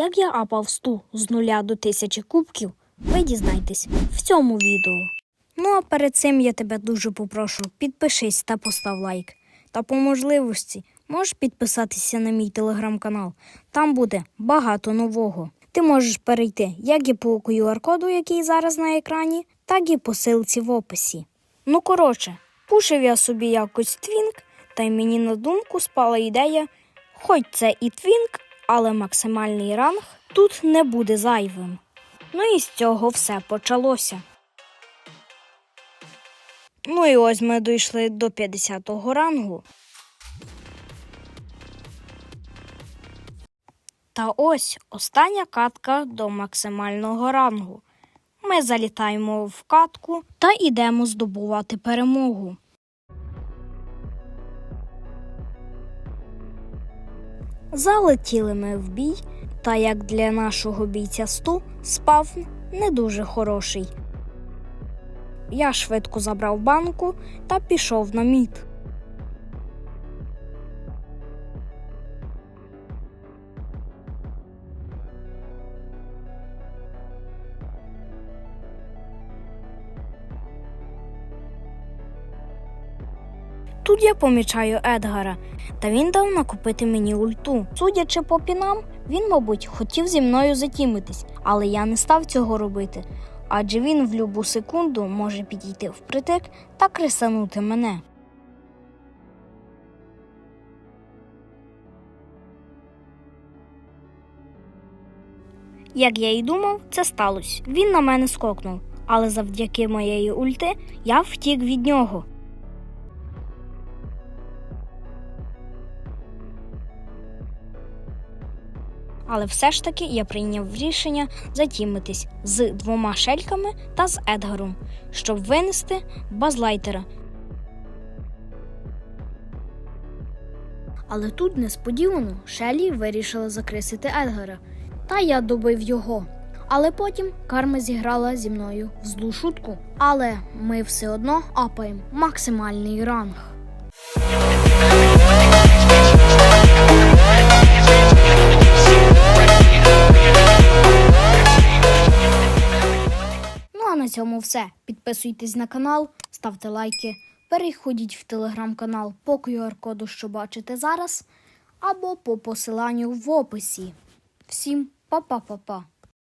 Як я апав сту з нуля до тисячі кубків, ви дізнайтесь в цьому відео. Ну а перед цим я тебе дуже попрошу, підпишись та постав лайк. Та по можливості можеш підписатися на мій телеграм-канал. Там буде багато нового. Ти можеш перейти як і по QR-коду, який зараз на екрані, так і по силці в описі. Ну коротше, пушив я собі якось твінк, та й мені на думку спала ідея, хоч це і твінк, але максимальний ранг тут не буде зайвим. Ну і з цього все почалося. Ну і ось ми дійшли до 50-го рангу. Та ось остання катка до максимального рангу. Ми залітаємо в катку та йдемо здобувати перемогу. Залетіли ми в бій, та як для нашого бійця сту спав не дуже хороший. Я швидко забрав банку та пішов на мід. Тут я помічаю Едгара, та він дав накупити мені ульту. Судячи по пінам, він, мабуть, хотів зі мною затімитись, але я не став цього робити, адже він в любу секунду може підійти впритик та кресанути мене. Як я й думав, це сталося. Він на мене скокнув, але завдяки моєї ульти я втік від нього. Але все ж таки я прийняв рішення затімитись з двома шельками та з Едгаром, щоб винести базлайтера. Але тут несподівано Шелі вирішила закрисити Едгара, та я добив його. Але потім карма зіграла зі мною в злу шутку. Але ми все одно апаємо максимальний ранг. На цьому все. Підписуйтесь на канал, ставте лайки, переходіть в телеграм-канал по QR-коду, що бачите зараз, або по посиланню в описі. Всім па-па-па-па!